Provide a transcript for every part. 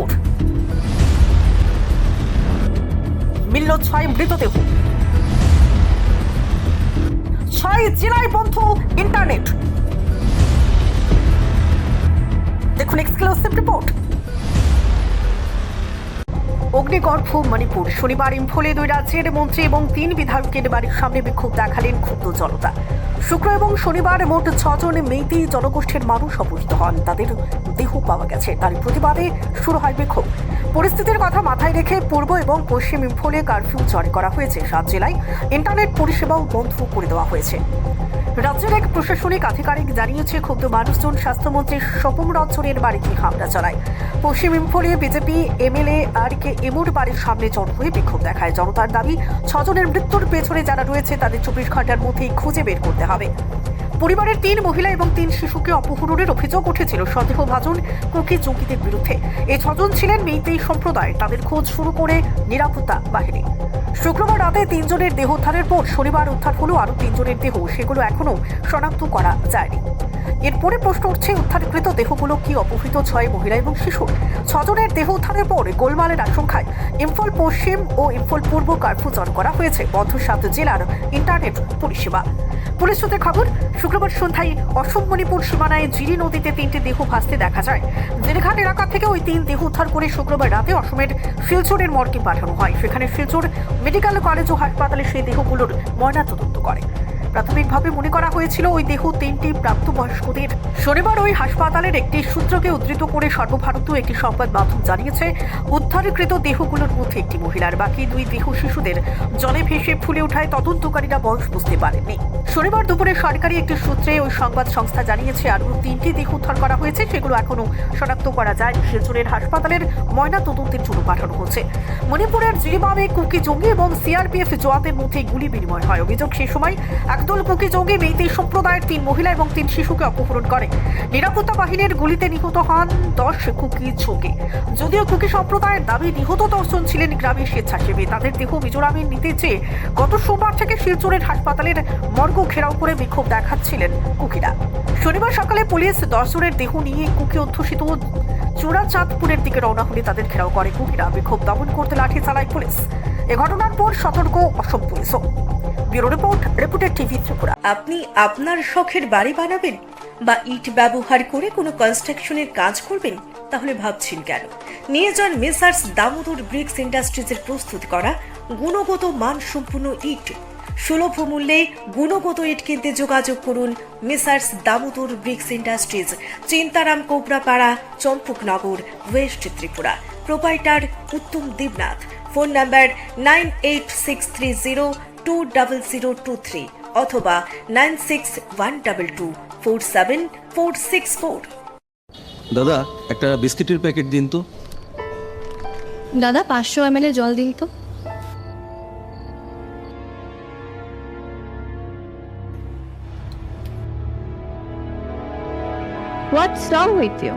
মেদিনীপুর মিলল ছয় মৃতদেহ। ছয় জেলায় বন্ধ ইন্টারনেট। দেখুন এক্সক্লুসিভ রিপোর্ট। অগ্নিগর্ভ মণিপুর। শনিবার ইম্ফলে দুই রাজ্যের মন্ত্রী এবং তিন বিধায়কের বাড়ির সামনে বিক্ষোভ দেখালেন ক্ষুব্ধ জনতা। শুক্র এবং শনিবার মোট ছজন মেইতি জনগোষ্ঠীর মানুষ অপহৃত হন। তাদের দেহ পাওয়া গেছে। তার প্রতিবাদে শুরু হয় বিক্ষোভ। পরিস্থিতির কথা মাথায় রেখে পূর্ব এবং পশ্চিম ইম্ফলে কারফিউ জারি করা হয়েছে। সাত জেলায় ইন্টারনেট পরিষেবাও বন্ধ করে দেওয়া হয়েছে। রাজ্যের এক প্রশাসনিক আধিকারিক জানিয়েছে, ক্ষুব্ধ মানুষজন স্বাস্থ্যমন্ত্রী স্বপন রঞ্জনের বাড়িতে হামলা চালায়। পশ্চিম ইম্ফলে বিজেপি, এমএলএ আর কে এমুর বাড়ির সামনে জড়ো হয়ে বিক্ষোভ দেখায়। জনতার দাবি, ছজনের মৃত্যুর পেছনে যারা রয়েছে, তাদের চব্বিশ ঘণ্টার মধ্যেই খুঁজে বের করতে হবে। পরিবারের তিন মহিলা এবং তিন শিশুকে অপহরণের অভিযোগ উঠেছিল সন্দেহভাজন কুকি জঙ্গিদের বিরুদ্ধে। এই ছজন ছিলেন মেইতেই সম্প্রদায়। তাদের খোঁজ শুরু করে নিরাপত্তা বাহিনী। শুক্রবার রাতে তিনজনের দেহ উদ্ধারের পর শনিবার উদ্ধার হলো আরও তিনজনের দেহ। সেগুলো এখনও শনাক্ত করা যায়নি। এরপরে প্রশ্ন উঠছে, উদ্ধারকৃত দেহগুলো কি অপহৃত ছয় মহিলা এবং শিশুর ছজনের দেহ উদ্ধারের পর গোলমালের আশঙ্কায় ইম্ফল পশ্চিম ও ইম্ফল পূর্ব কার্ফু জারি করা হয়েছে বন্ধ সাত জেলার ইন্টারনেট পরিষেবা। পুলিশ সূত্রে খবর, শুক্রবার সন্ধ্যায় অসম মণিপুর সীমানায় জিরি নদীতে তিনটি দেহ ভাসতে দেখা যায়। জেলেঘাট এলাকা থেকে ওই তিন দেহ উদ্ধার করে শুক্রবার রাতে অসমের শিলচরের মর্গে পাঠানো হয়। সেখানে শিলচর মেডিকেল কলেজ ও হাসপাতালে সেই দেহগুলোর ময়নাতদন্ত করে। প্রাথমিকভাবে মনে করা হয়েছিল ওই দেহ তিনটি প্রাপ্তবয়স্কদের। শনিবার ওই হাসপাতালের একটি সূত্রকে উদ্ধৃত করে সর্বভারতীয় একটি সংবাদ মাধ্যম জানিয়েছে, উদ্ধারকৃত দেহগুলোর মধ্যে একটি মহিলার বাকি দুই দেহ শিশুদের জলে ভেসে ফুলে ওঠায় তদন্তকারীরা বয়স বুঝতে পারেননি। শনিবার দুপুরে সরকারি একটি সূত্রে ওই সংবাদ সংস্থা জানিয়েছে, আরও তিনটি দেহ উদ্ধার করা হয়েছে, সেগুলো এখনও শনাক্ত করা যায় শিলচরের হাসপাতালের ময়না তদন্তের জন্য পাঠানো হচ্ছে। মণিপুরের জিরিবামে কুকি জঙ্গি এবং সিআরপিএফ জওয়ানদের মধ্যে গুলি বিনিময় হয়। অভিযোগ সেই সময় একদল কুকি জঙ্গি মেইতি সম্প্রদায়ের তিন মহিলা এবং তিন শিশুকে অপহরণ করে। নিরাপত্তা বাহিনীর গুলিতে নিহত হন দশ কুকি জঙ্গি। যদিও কুকি সম্প্রদায়ের দাবি, নিহত দর্শন ছিলেন গ্রামের স্বেচ্ছাসেবী। তাদের দেহ মিজোরামে নিতে চেয়ে গত সোমবার থেকে শিলচরের হাসপাতালের মর্গ ঘেরাও করে বিক্ষোভ দেখাচ্ছিলেন কুকিরা। শনিবার সকালে পুলিশ দর্শনের দেহ নিয়ে কুকি অধ্যুষিত চূড়াচাঁদপুরের দিকে রওনা হলে তাদের ঘেরাও করে। কুকিরা বিক্ষোভ দমন করতে লাঠি চালায় পুলিশ। এ ঘটনার পর সতর্ক অসম পুলিশও। ব্যুরো রিপোর্ট রিপোর্টের টিভি ত্রিপুরা। আপনি আপনার শখের বাড়ি বানাবেন বা ইট ব্যবহার করে কোনো কনস্ট্রাকশনের কাজ করবেন, তাহলে ভাবছেন কেন? নিয়ে যান মেসার্স দামোদর ব্রিক্স ইন্ডাস্ট্রিজের প্রস্তুত করা গুণগত মানসম্পন্ন ইট। সুলভ মূল্যে গুণগত ইট কিনতে যোগাযোগ করুন messrs Damodar bricks industries, Chintaram Kobrapara, Champaknagar, west Tripura. Proprietor Uttam Debnath. Phone number nine eight six three zero two double zero two three অথবা nine six one double two four seven four six four দাদা একটা বিস্কিটের packet দিন তো। দাদা পাঁচশো M জল দিন তো। হোয়াটস রং উইথ ইউ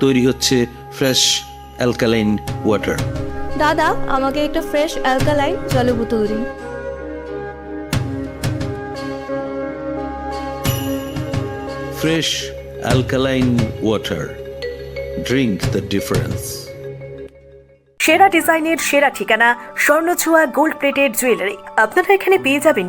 তৈরি হচ্ছে ফ্রেশ অ্যালকালাইন ওয়াটার দাদা আমাকে একটা ফ্রেশ অ্যালকালাইন জলের বোতল দিন। Fresh alkaline water drink the difference সেরা ডিজাইনের সেরা ঠিকানা স্বর্ণছোয়া গোল্ড প্লেটেড জুয়েলারি আপনারা এখানে পেয়ে যাবেন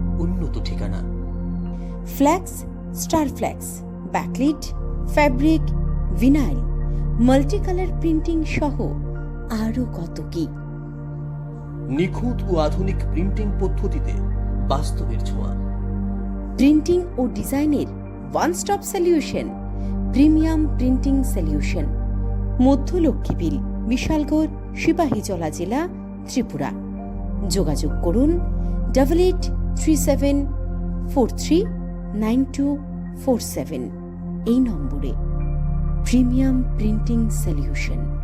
উন্নত ঠিকানা। Flex star flex backlit fabric vinyl multicolour printing সহ আরও কত কি? নিখুঁত ও আধুনিক প্রিন্টিং পদ্ধতিতে বাস্তবের ছোঁয়া। প্রিন্টিং ও ডিজাইনের one stop solution premium printing solution মধ্য লক্ষ্মীবিল বিশালগড় সিপাহীজলা জেলা ত্রিপুরা। যোগাযোগ করুন double eight three seven four three nine two four seven এই নম্বরে প্রিমিয়াম প্রিন্টিং সলিউশন।